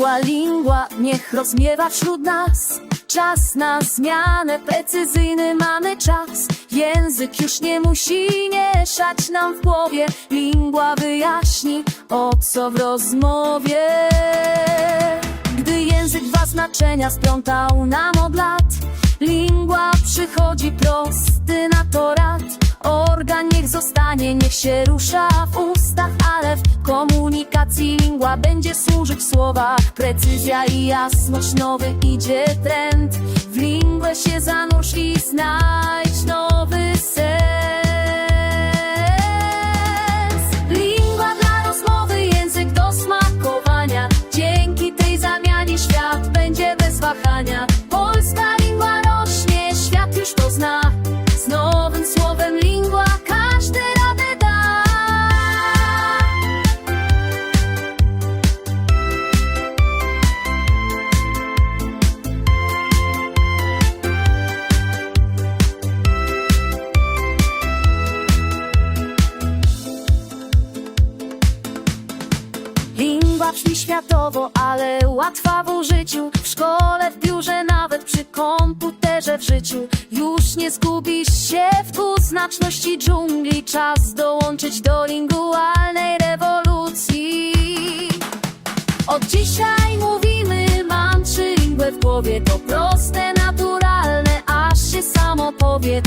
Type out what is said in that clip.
Lingua, niech rozmiewa wśród nas. Czas na zmianę, precyzyjny mamy czas. Język już nie musi mieszać nam w głowie. Lingua wyjaśni, o co w rozmowie. Gdy język dwa znaczenia splątał nam od lat. Lingua przychodzi prosty na to rad. Organ niech zostanie, niech się rusza w ustach Ale komunikacji lingua będzie służyć w słowach. Precyzja i jasność, nowy idzie trend. W lingwę się zanurz i znajdź nowy sens. Lingua dla rozmowy, język do smakowania. Dzięki tej zamianie świat będzie bez wahania Brzmi światowo, ale łatwa w użyciu. W szkole, w biurze, nawet przy komputerze w życiu. Już nie zgubisz się w dwuznaczności dżungli. Czas dołączyć do lingualnej rewolucji. Od dzisiaj mówimy, mam trilingwę w głowie. To proste, naturalne, aż się samo powie